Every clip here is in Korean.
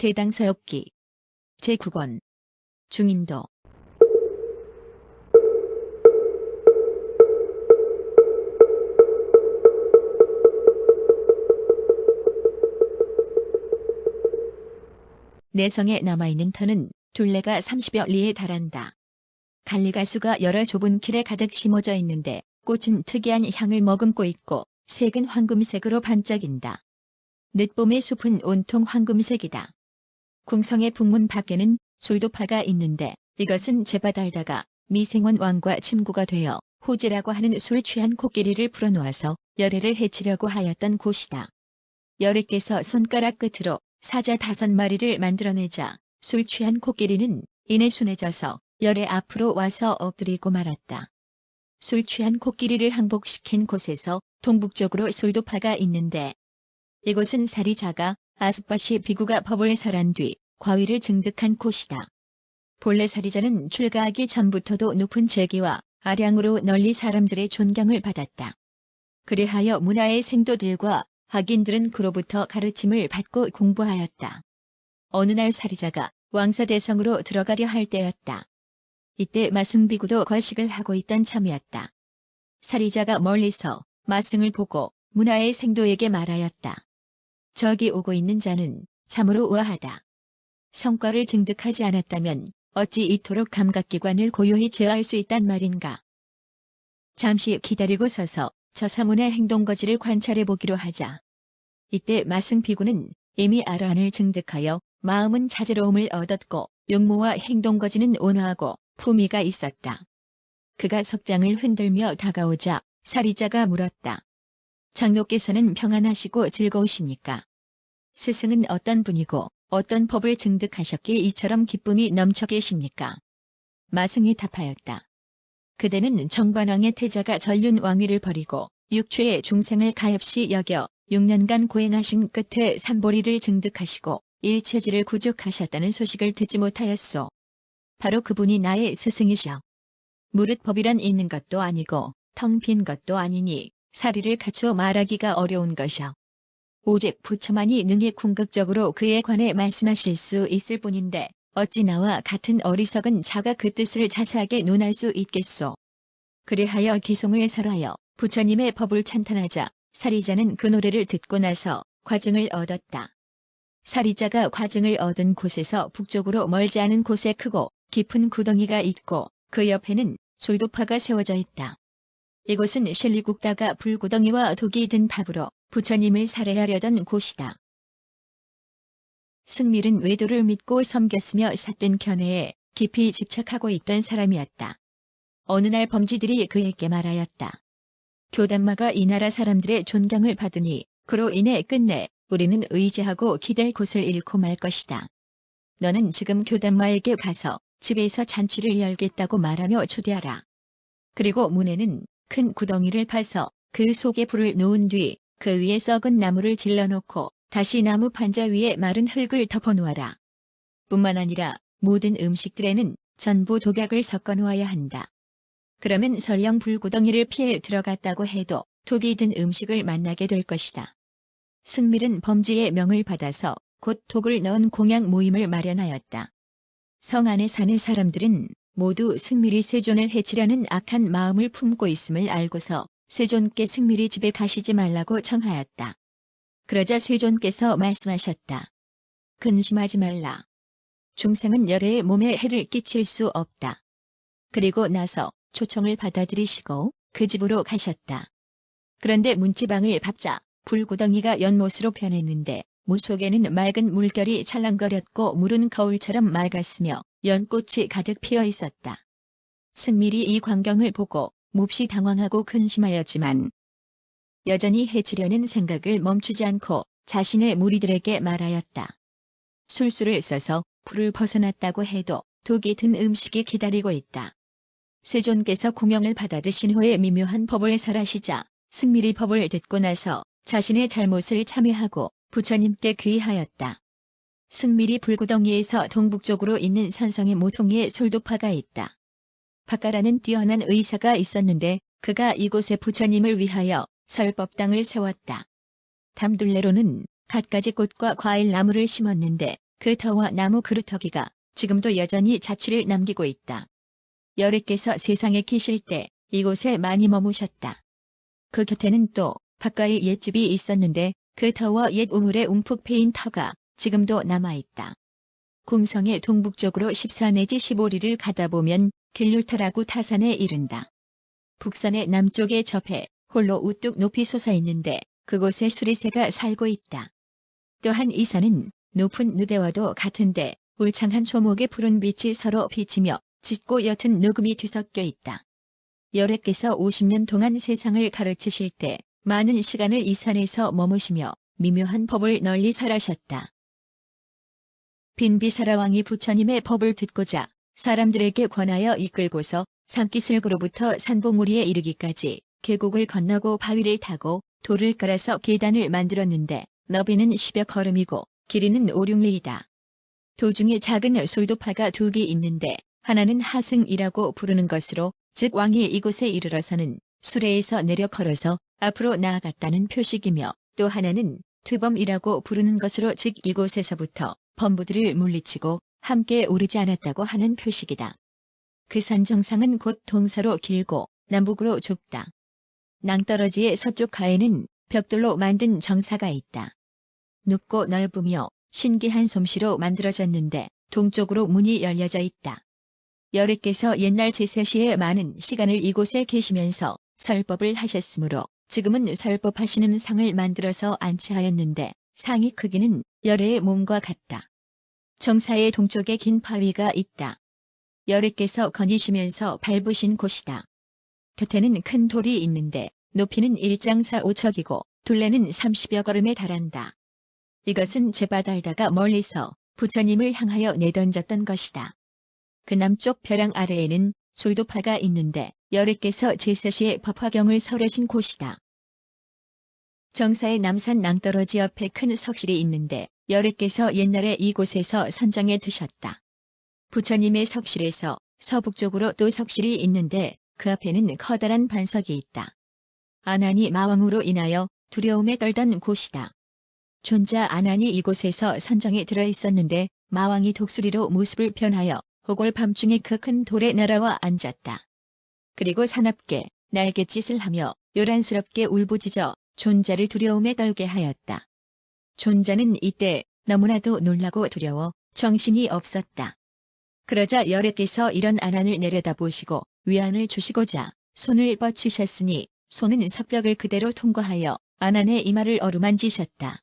대당서역기 제9권 중인도 내성에 남아있는 터는 둘레가 30여 리에 달한다. 갈리가수가 여러 좁은 길에 가득 심어져 있는데 꽃은 특이한 향을 머금고 있고 색은 황금색으로 반짝인다. 늦봄의 숲은 온통 황금색이다. 궁성의 북문 밖에는 솔도파가 있는데 이것은 제바달다가 미생원 왕과 친구가 되어 호지라고 하는 술 취한 코끼리를 풀어놓아서 열애를 해치려고 하였던 곳이다. 열애께서 손가락 끝으로 사자 다섯 마리를 만들어내자 술 취한 코끼리는 이내 순해져서 열애 앞으로 와서 엎드리고 말았다. 술 취한 코끼리를 항복시킨 곳에서 동북쪽으로 솔도파가 있는데 이곳은 살이 작아 아스파시 비구가 법을 설한 뒤 과위를 증득한 곳이다. 본래 사리자는 출가하기 전부터도 높은 재기와 아량으로 널리 사람들의 존경을 받았다. 그리하여 문화의 생도들과 학인들은 그로부터 가르침을 받고 공부하였다. 어느 날 사리자가 왕사대성으로 들어가려 할 때였다. 이때 마승비구도 거식을 하고 있던 참이었다. 사리자가 멀리서 마승을 보고 문화의 생도에게 말하였다. 저기 오고 있는 자는 참으로 우아하다. 성과를 증득하지 않았다면 어찌 이토록 감각기관을 고요히 제어할 수 있단 말인가. 잠시 기다리고 서서 저 사문의 행동거지를 관찰해 보기로 하자. 이때 마승비구는 이미 아란을 증득하여 마음은 자제로움을 얻었고 용모와 행동거지는 온화하고 품위가 있었다. 그가 석장을 흔들며 다가오자 사리자가 물었다. 장로께서는 평안하시고 즐거우십니까? 스승은 어떤 분이고 어떤 법을 증득하셨기에 이처럼 기쁨이 넘쳐 계십니까? 마승이 답하였다. 그대는 정관왕의 태자가 전륜 왕위를 버리고 육추의 중생을 가엾이 여겨 6년간 고행하신 끝에 삼보리를 증득하시고 일체지를 구족하셨다는 소식을 듣지 못하였소. 바로 그분이 나의 스승이셔. 무릇 법이란 있는 것도 아니고 텅 빈 것도 아니니 사리를 갖추어 말하기가 어려운 것이오. 오직 부처만이 능히 궁극적으로 그에 관해 말씀하실 수 있을 뿐인데 어찌 나와 같은 어리석은 자가 그 뜻을 자세하게 논할 수 있겠소. 그리하여 기송을 설하여 부처님의 법을 찬탄하자 사리자는 그 노래를 듣고 나서 과증을 얻었다. 사리자가 과증을 얻은 곳에서 북쪽으로 멀지 않은 곳에 크고 깊은 구덩이가 있고 그 옆에는 솔도파가 세워져 있다. 이곳은 실리 국다가 불구덩이와 독이 든 밥으로 부처님을 살해하려던 곳이다. 승밀은 외도를 믿고 섬겼으며 삿된 견해에 깊이 집착하고 있던 사람이었다. 어느 날 범지들이 그에게 말하였다. 교단마가 이 나라 사람들의 존경을 받으니 그로 인해 끝내 우리는 의지하고 기댈 곳을 잃고 말 것이다. 너는 지금 교단마에게 가서 집에서 잔치를 열겠다고 말하며 초대하라. 그리고 문에는 큰 구덩이를 파서 그 속에 불을 놓은 뒤 그 위에 썩은 나무를 질러놓고 다시 나무 판자 위에 마른 흙을 덮어놓아라. 뿐만 아니라 모든 음식들에는 전부 독약을 섞어 놓아야 한다. 그러면 설령 불구덩이를 피해 들어갔다고 해도 독이 든 음식을 만나게 될 것이다. 승밀은 범지의 명을 받아서 곧 독을 넣은 공약 모임을 마련하였다. 성 안에 사는 사람들은 모두 승밀이 세존을 해치려는 악한 마음을 품고 있음을 알고서 세존께 승밀이 집에 가시지 말라고 청하였다. 그러자 세존께서 말씀하셨다. 근심하지 말라. 중생은 열애의 몸에 해를 끼칠 수 없다. 그리고 나서 초청을 받아들이시고 그 집으로 가셨다. 그런데 문지방을 밟자 불구덩이가 연못으로 변했는데 무 속에는 맑은 물결이 찰랑거렸고 물은 거울처럼 맑았으며 연꽃이 가득 피어 있었다. 승밀이 이 광경을 보고 몹시 당황하고 근심하였지만 여전히 해치려는 생각을 멈추지 않고 자신의 무리들에게 말하였다. 술수를 써서 불을 벗어났다고 해도 독이 든 음식이 기다리고 있다. 세존께서 공영을 받아 드신 후에 미묘한 법을 설하시자 승밀이 법을 듣고 나서 자신의 잘못을 참회하고 부처님께 귀하였다. 승밀이 불구덩이에서 동북쪽으로 있는 산성의 모퉁이에 솔도파가 있다. 박가라는 뛰어난 의사가 있었는데 그가 이곳에 부처님을 위하여 설법당을 세웠다. 담둘레로는 갖가지 꽃과 과일 나무를 심었는데 그 터와 나무 그루터기가 지금도 여전히 자취를 남기고 있다. 여래께서 세상에 계실 때 이곳에 많이 머무셨다. 그 곁에는 또 바깥에 옛집이 있었는데 그 터와 옛 우물에 움푹 패인 터가 지금도 남아있다. 궁성의 동북쪽으로 14 내지 15리를 가다 보면 길률터라고 타산에 이른다. 북산의 남쪽에 접해 홀로 우뚝 높이 솟아있는데 그곳에 수리새가 살고 있다. 또한 이 산은 높은 누대와도 같은데 울창한 초목의 푸른 빛이 서로 비치며 짙고 옅은 녹음이 뒤섞여 있다. 여래께서 50년 동안 세상을 가르치실 때 많은 시간을 이 산에서 머무시며 미묘한 법을 널리 설하셨다. 빈비사라 왕이 부처님의 법을 듣고자 사람들에게 권하여 이끌고서 산기슭으로부터 산봉우리에 이르기까지 계곡을 건너고 바위를 타고 돌을 깔아서 계단을 만들었는데 너비는 10여 걸음이고 길이는 5, 6리이다. 도중에 작은 솔도파가 두 개 있는데 하나는 하승이라고 부르는 것으로 즉 왕이 이곳에 이르러서는 수레에서 내려 걸어서 앞으로 나아갔다는 표식이며 또 하나는 퇴범이라고 부르는 것으로 즉 이곳에서부터 범부들을 물리치고 함께 오르지 않았다고 하는 표식이다. 그 산 정상은 곧 동서로 길고 남북으로 좁다. 낭떠러지의 서쪽 가에는 벽돌로 만든 정사가 있다. 높고 넓으며 신기한 솜씨로 만들어졌는데 동쪽으로 문이 열려져 있다. 여래께서 옛날 제세시에 많은 시간을 이곳에 계시면서 설법을 하셨으므로 지금은 설법하시는 상을 만들어서 안치하였는데 상의 크기는 열애의 몸과 같다. 정사의 동쪽에 긴 파위가 있다. 여래께서 거니시면서 밟으신 곳이다. 곁에는 큰 돌이 있는데 높이는 1장사 5척이고 둘레는 30여 걸음에 달한다. 이것은 제바달다가 멀리서 부처님을 향하여 내던졌던 것이다. 그 남쪽 벼랑 아래에는 솔도파가 있는데 여래께서 제사시에 법화경을 설하신 곳이다. 정사의 남산 낭떠러지 옆에 큰 석실이 있는데 여래께서 옛날에 이곳에서 선정에 드셨다. 부처님의 석실에서 서북쪽으로 또 석실이 있는데 그 앞에는 커다란 반석이 있다. 아난이 마왕으로 인하여 두려움에 떨던 곳이다. 존자 아난이 이곳에서 선정에 들어 있었는데 마왕이 독수리로 모습을 변하여 호골 밤중에 그 큰 돌에 날아와 앉았다. 그리고 사납게 날갯짓을 하며 요란스럽게 울부짖어 존자를 두려움에 떨게 하였다. 존자는 이때 너무나도 놀라고 두려워 정신이 없었다. 그러자 여래께서 이런 아난을 내려다보시고 위안을 주시고자 손을 뻗치셨으니 손은 석벽을 그대로 통과하여 아난의 이마를 어루만지셨다.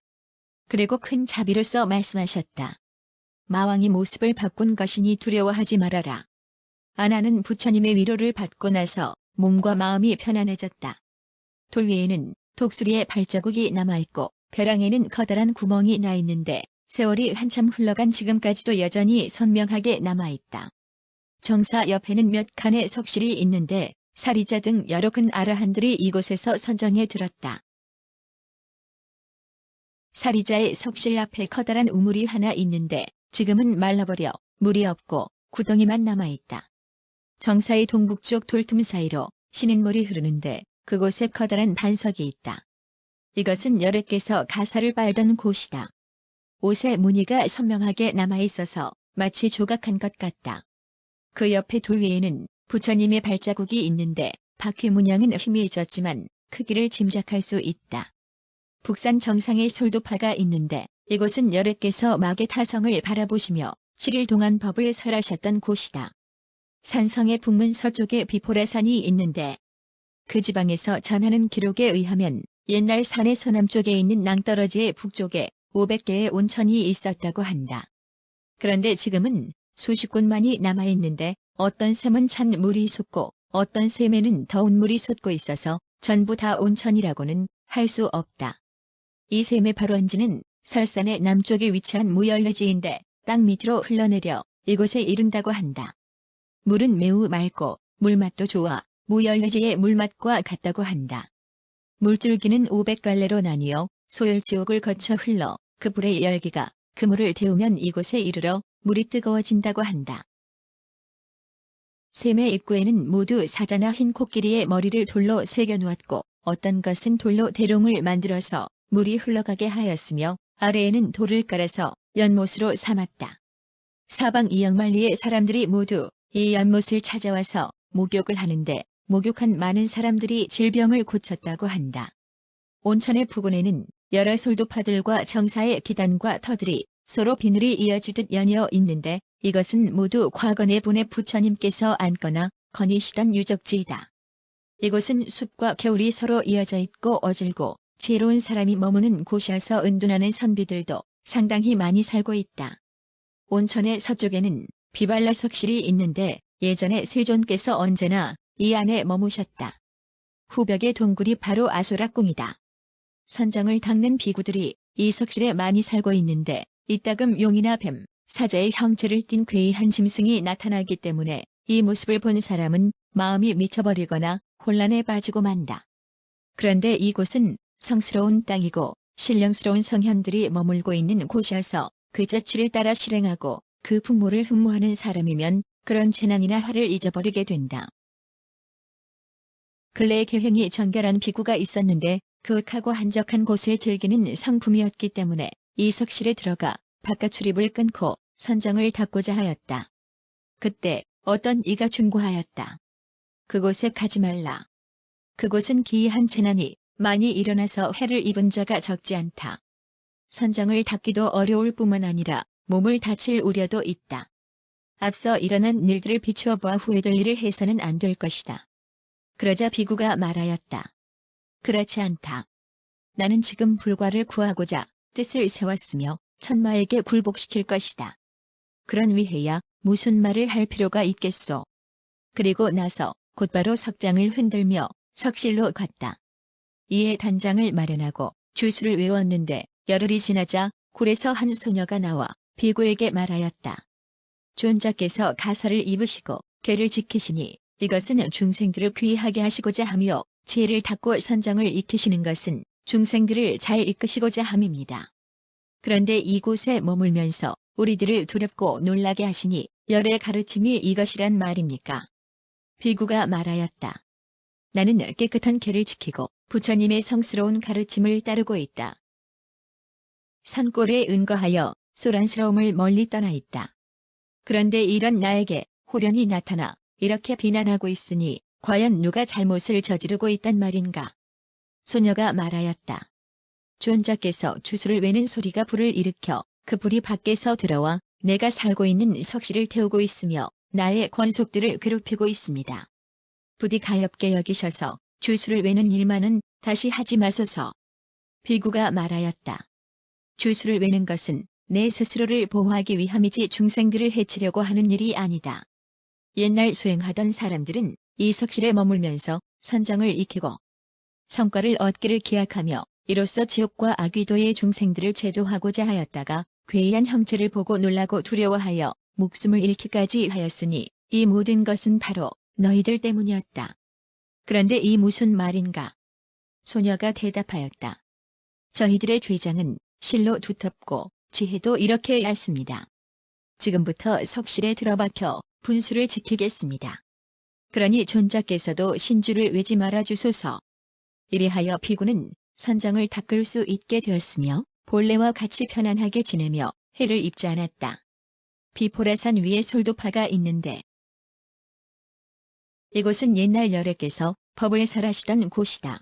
그리고 큰 자비로서 말씀하셨다. 마왕이 모습을 바꾼 것이니 두려워하지 말아라. 아나는 부처님의 위로를 받고 나서 몸과 마음이 편안해졌다. 돌 위에는 독수리의 발자국이 남아있고 벼랑에는 커다란 구멍이 나 있는데 세월이 한참 흘러간 지금까지도 여전히 선명하게 남아있다. 정사 옆에는 몇 칸의 석실이 있는데 사리자 등 여러 근 아라한들이 이곳에서 선정에 들었다. 사리자의 석실 앞에 커다란 우물이 하나 있는데 지금은 말라버려 물이 없고 구덩이만 남아있다. 정사의 동북쪽 돌틈 사이로 신인물이 흐르는데 그곳에 커다란 반석이 있다. 이것은 열애께서 가사를 빨던 곳이다. 옷에 무늬가 선명하게 남아있어서 마치 조각한 것 같다. 그 옆에 돌 위에는 부처님의 발자국이 있는데 바퀴 문양은 희미해졌지만 크기를 짐작할 수 있다. 북산 정상에 솔도파가 있는데 이곳은 열애께서 마계 타성을 바라보시며 7일 동안 법을 설하셨던 곳이다. 산성의 북문 서쪽에 비포라산이 있는데 그 지방에서 전하는 기록에 의하면 옛날 산의 서남쪽에 있는 낭떠러지의 북쪽에 500개의 온천이 있었다고 한다. 그런데 지금은 수십 곳만이 남아있는데 어떤 샘은 찬 물이 솟고 어떤 샘에는 더운 물이 솟고 있어서 전부 다 온천이라고는 할 수 없다. 이 샘의 발원지는 설산의 남쪽에 위치한 무열레지인데 땅 밑으로 흘러내려 이곳에 이른다고 한다. 물은 매우 맑고 물맛도 좋아 무열레지의 물맛과 같다고 한다. 물줄기는 500갈래로 나뉘어 소열지옥을 거쳐 흘러 그 불의 열기가 그 물을 데우면 이곳에 이르러 물이 뜨거워진다고 한다. 샘의 입구에는 모두 사자나 흰 코끼리의 머리를 돌로 새겨 놓았고 어떤 것은 돌로 대롱을 만들어서 물이 흘러가게 하였으며 아래에는 돌을 깔아서 연못으로 삼았다. 사방 이역만리의 사람들이 모두 이 연못을 찾아와서 목욕을 하는데 목욕한 많은 사람들이 질병을 고쳤다고 한다. 온천의 부근에는 여러 솔도파들과 정사의 기단과 터들이 서로 비늘이 이어지듯 연이어 있는데 이것은 모두 과거의 분의 부처님께서 앉거나 거니시던 유적지이다. 이곳은 숲과 겨울이 서로 이어져 있고 어질고 지혜로운 사람이 머무는 곳이어서 은둔하는 선비들도 상당히 많이 살고 있다. 온천의 서쪽에는 비발라 석실이 있는데 예전에 세존께서 언제나 이 안에 머무셨다. 후벽의 동굴이 바로 아소라궁이다. 선장을 닦는 비구들이 이 석실에 많이 살고 있는데 이따금 용이나 뱀, 사자의 형체를 띤 괴이한 짐승이 나타나기 때문에 이 모습을 본 사람은 마음이 미쳐버리거나 혼란에 빠지고 만다. 그런데 이곳은 성스러운 땅이고 신령스러운 성현들이 머물고 있는 곳이어서 그 자취를 따라 실행하고 그 풍모를 흠모하는 사람이면 그런 재난이나 화를 잊어버리게 된다. 근래의 계행이 정결한 비구가 있었는데 그윽하고 한적한 곳을 즐기는 성품이었기 때문에 이 석실에 들어가 바깥 출입을 끊고 선정을 닫고자 하였다. 그때 어떤 이가 충고하였다. 그곳에 가지 말라. 그곳은 기이한 재난이 많이 일어나서 해를 입은 자가 적지 않다. 선정을 닫기도 어려울 뿐만 아니라 몸을 다칠 우려도 있다. 앞서 일어난 일들을 비추어 보아 후회될 일을 해서는 안 될 것이다. 그러자 비구가 말하였다. 그렇지 않다. 나는 지금 불과를 구하고자 뜻을 세웠으며 천마에게 굴복시킬 것이다. 그런 위해야 무슨 말을 할 필요가 있겠소. 그리고 나서 곧바로 석장을 흔들며 석실로 갔다. 이에 단장을 마련하고 주수를 외웠는데 열흘이 지나자 굴에서 한 소녀가 나와 비구에게 말하였다. 존자께서 가사를 입으시고 괴를 지키시니 이것은 중생들을 귀하게 하시고자 하며 지혜를 닫고 선정을 익히시는 것은 중생들을 잘 이끄시고자 함입니다. 그런데 이곳에 머물면서 우리들을 두렵고 놀라게 하시니 열의 가르침이 이것이란 말입니까? 비구가 말하였다. 나는 깨끗한 개를 지키고 부처님의 성스러운 가르침을 따르고 있다. 산골에 은거하여 소란스러움을 멀리 떠나 있다. 그런데 이런 나에게 호련이 나타나 이렇게 비난하고 있으니 과연 누가 잘못을 저지르고 있단 말인가? 소녀가 말하였다. 존자께서 주술을 외는 소리가 불을 일으켜 그 불이 밖에서 들어와 내가 살고 있는 석실을 태우고 있으며 나의 권속들을 괴롭히고 있습니다. 부디 가엾게 여기셔서 주술을 외는 일만은 다시 하지 마소서. 비구가 말하였다. 주술을 외는 것은 내 스스로를 보호하기 위함이지 중생들을 해치려고 하는 일이 아니다. 옛날 수행하던 사람들은 이 석실에 머물면서 선정을 익히고 성과를 얻기를 기약하며 이로써 지옥과 악귀도의 중생들을 제도하고자 하였다가 괴이한 형체를 보고 놀라고 두려워하여 목숨을 잃기까지 하였으니 이 모든 것은 바로 너희들 때문이었다. 그런데 이 무슨 말인가? 소녀가 대답하였다. 저희들의 죄장은 실로 두텁고 지혜도 이렇게 얇습니다. 지금부터 석실에 들어박혀 분수를 지키겠습니다. 그러니 존자께서도 신주를 외지 말아 주소서. 이리하여 피구는 선정을 닦을 수 있게 되었으며 본래와 같이 편안하게 지내며 해를 입지 않았다. 비포라산 위에 솔도파가 있는데 이곳은 옛날 열애께서 법을 설하시던 곳이다.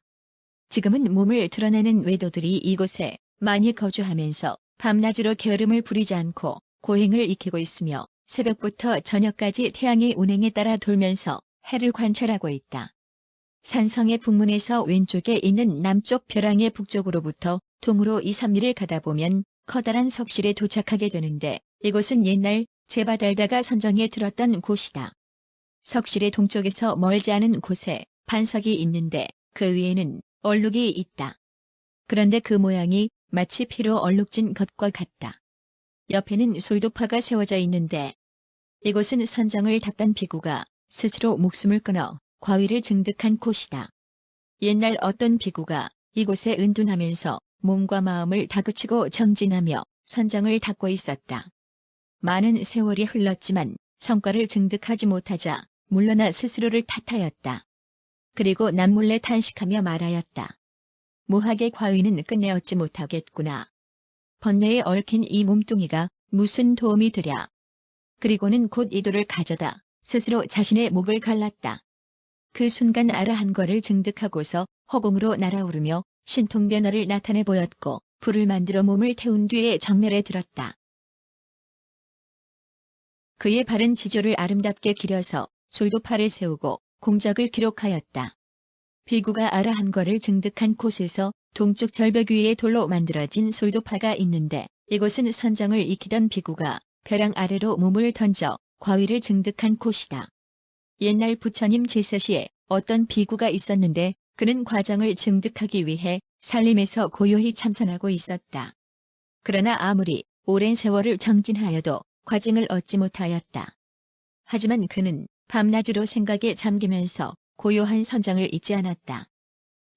지금은 몸을 드러내는 외도들이 이곳에 많이 거주하면서 밤낮으로 게으름을 부리지 않고 고행을 익히고 있으며 새벽부터 저녁까지 태양의 운행에 따라 돌면서 해를 관찰하고 있다. 산성의 북문에서 왼쪽에 있는 남쪽 벼랑의 북쪽으로부터 동으로 2, 3리를 가다 보면 커다란 석실에 도착하게 되는데 이곳은 옛날 제바달다가 선정에 들었던 곳이다. 석실의 동쪽에서 멀지 않은 곳에 반석이 있는데 그 위에는 얼룩이 있다. 그런데 그 모양이 마치 피로 얼룩진 것과 같다. 옆에는 솔도파가 세워져 있는데 이곳은 선정을 닦던 비구가 스스로 목숨을 끊어 과위를 증득한 곳이다. 옛날 어떤 비구가 이곳에 은둔하면서 몸과 마음을 다그치고 정진하며 선정을 닦고 있었다. 많은 세월이 흘렀지만 성과를 증득하지 못하자 물러나 스스로를 탓하였다. 그리고 남몰래 탄식하며 말하였다. 무학의 과위는 끝내 얻지 못하겠구나. 번뇌에 얽힌 이 몸뚱이가 무슨 도움이 되랴. 그리고는 곧 이도를 가져다 스스로 자신의 목을 갈랐다. 그 순간 아라한 거를 증득하고서 허공으로 날아오르며 신통 변화를 나타내 보였고 불을 만들어 몸을 태운 뒤에 정멸에 들었다. 그의 바른 지조를 아름답게 기려서 솔도파를 세우고 공적을 기록하였다. 비구가 아라한 거를 증득한 곳에서 동쪽 절벽 위에 돌로 만들어진 솔도파가 있는데 이곳은 선정을 익히던 비구가 벼랑 아래로 몸을 던져 과위를 증득한 곳이다. 옛날 부처님 제사 시에 어떤 비구가 있었는데 그는 과정을 증득하기 위해 살림에서 고요히 참선하고 있었다. 그러나 아무리 오랜 세월을 정진하여도 과증을 얻지 못하였다. 하지만 그는 밤낮으로 생각에 잠기면서 고요한 선정을 잊지 않았다.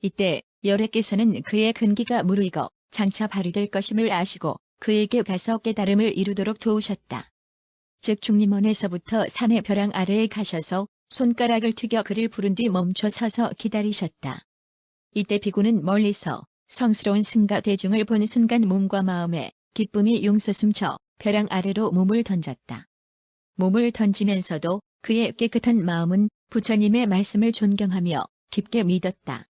이때 열애께서는 그의 근기가 무르익어 장차 발휘될 것임을 아시고 그에게 가서 깨달음을 이루도록 도우셨다. 즉 중림원에서부터 산의 벼랑 아래에 가셔서 손가락을 튀겨 그를 부른 뒤 멈춰 서서 기다리셨다. 이때 비구는 멀리서 성스러운 승가 대중을 본 순간 몸과 마음에 기쁨이 용솟음쳐 벼랑 아래로 몸을 던졌다. 몸을 던지면서도 그의 깨끗한 마음은 부처님의 말씀을 존경하며 깊게 믿었다.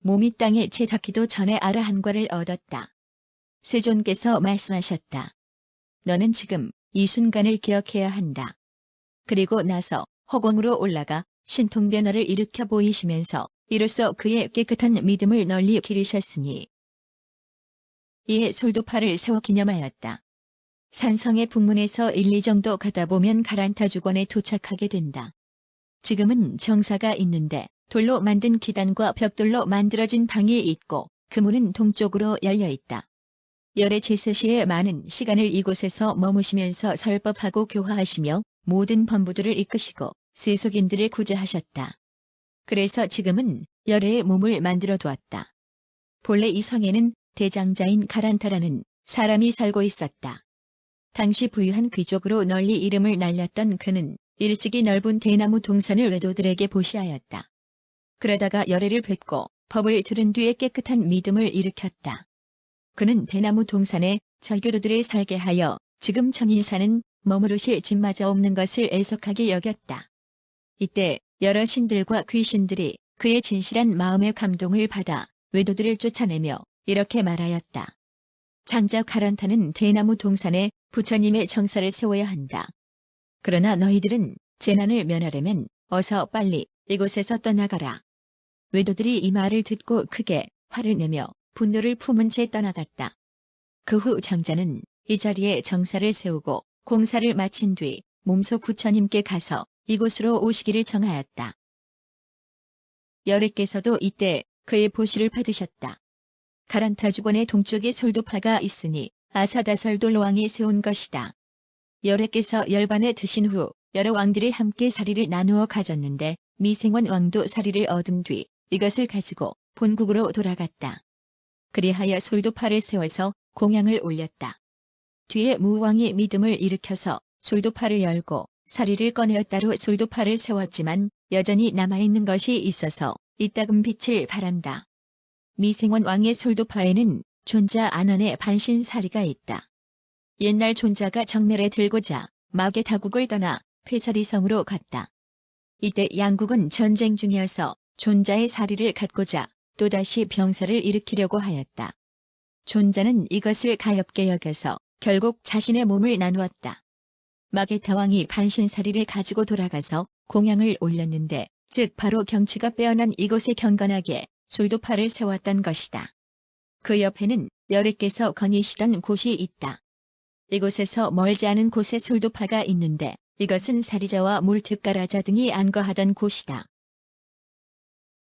몸이 땅에 채 닿기도 전에 아라한과를 얻었다. 세존께서 말씀하셨다. 너는 지금 이 순간을 기억해야 한다. 그리고 나서 허공으로 올라가 신통 변화를 일으켜 보이시면서 이로써 그의 깨끗한 믿음을 널리 기리셨으니 이에 솔도파를 세워 기념하였다. 산성의 북문에서 1, 2 정도 가다 보면 가란타 주권에 도착하게 된다. 지금은 정사가 있는데 돌로 만든 기단과 벽돌로 만들어진 방이 있고 그 문은 동쪽으로 열려 있다. 열의 제사시에 많은 시간을 이곳에서 머무시면서 설법하고 교화하시며 모든 범부들을 이끄시고 세속인들을 구제하셨다. 그래서 지금은 열의 몸을 만들어 두었다. 본래 이 성에는 대장자인 가란타라는 사람이 살고 있었다. 당시 부유한 귀족으로 널리 이름을 날렸던 그는 일찍이 넓은 대나무 동산을 외도들에게 보시하였다. 그러다가 열애를 뵙고 법을 들은 뒤에 깨끗한 믿음을 일으켰다. 그는 대나무 동산에 절교도들을 살게 하여 지금 천인사는 머무르실 집마저 없는 것을 애석하게 여겼다. 이때 여러 신들과 귀신들이 그의 진실한 마음의 감동을 받아 외도들을 쫓아내며 이렇게 말하였다. 장자 가란타는 대나무 동산에 부처님의 정사를 세워야 한다. 그러나 너희들은 재난을 면하려면 어서 빨리 이곳에서 떠나가라. 외도들이 이 말을 듣고 크게 화를 내며 분노를 품은 채 떠나갔다. 그 후 장자는 이 자리에 정사를 세우고 공사를 마친 뒤 몸소 부처님께 가서 이곳으로 오시기를 정하였다. 열애께서도 이때 그의 보시를 받으셨다. 가란타 주권의 동쪽에 솔도파가 있으니 아사다설 돌로왕이 세운 것이다. 열애께서 열반에 드신 후 여러 왕들이 함께 사리를 나누어 가졌는데 미생원 왕도 사리를 얻은 뒤 이것을 가지고 본국으로 돌아갔다. 그리하여 솔도파를 세워서 공양을 올렸다. 뒤에 무왕이 믿음을 일으켜서 솔도파를 열고 사리를 꺼내어 따로 솔도파를 세웠지만 여전히 남아있는 것이 있어서 이따금 빛을 발한다. 미생원 왕의 솔도파에는 존자 안원의 반신사리가 있다. 옛날 존자가 정멸에 들고자 마계 다국을 떠나 폐사리성으로 갔다. 이때 양국은 전쟁 중이어서 존자의 사리를 갖고자 또다시 병사를 일으키려고 하였다. 존자는 이것을 가엽게 여겨서 결국 자신의 몸을 나누었다. 마게타 왕이 반신사리를 가지고 돌아가서 공양을 올렸는데 즉 바로 경치가 빼어난 이곳에 경건하게 솔도파를 세웠던 것이다. 그 옆에는 열애께서 거니시던 곳이 있다. 이곳에서 멀지 않은 곳에 솔도파가 있는데 이것은 사리자와 물특가라자 등이 안거하던 곳이다.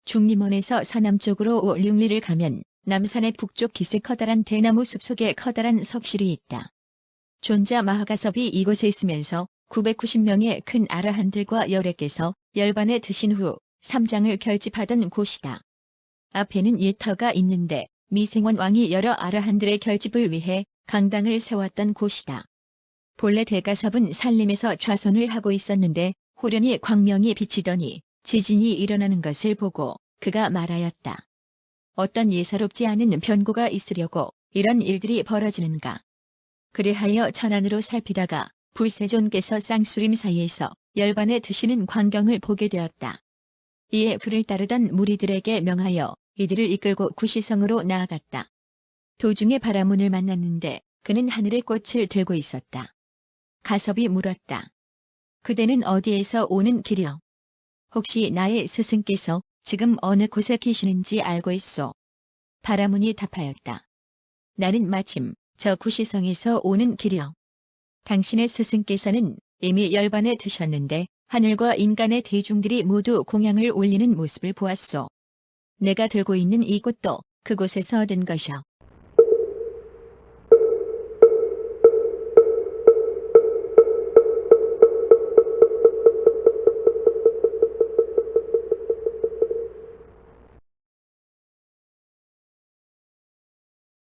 중림원에서 서남쪽으로 5, 6리를 가면 남산의 북쪽 기세 커다란 대나무 숲속에 커다란 석실이 있다. 존자 마하가섭이 이곳에 있으면서 990명의 큰 아라한들과 열애께서 열반에 드신 후 삼장을 결집하던 곳이다. 앞에는 예터가 있는데 미생원 왕이 여러 아라한들의 결집을 위해 강당을 세웠던 곳이다. 본래 대가섭은 산림에서 좌선을 하고 있었는데 호련히 광명이 비치더니 지진이 일어나는 것을 보고 그가 말하였다. 어떤 예사롭지 않은 변고가 있으려고 이런 일들이 벌어지는가. 그리하여 천안으로 살피다가 불세존께서 쌍수림 사이에서 열반에 드시는 광경을 보게 되었다. 이에 그를 따르던 무리들에게 명하여 이들을 이끌고 구시성으로 나아갔다. 도중에 바라문을 만났는데 그는 하늘의 꽃을 들고 있었다. 가섭이 물었다. 그대는 어디에서 오는 길이요? 혹시 나의 스승께서 지금 어느 곳에 계시는지 알고 있소? 바라문이 답하였다. 나는 마침 저 구시성에서 오는 길이요. 당신의 스승께서는 이미 열반에 드셨는데 하늘과 인간의 대중들이 모두 공양을 올리는 모습을 보았소. 내가 들고 있는 이 꽃도 그곳에서 얻은 것이요.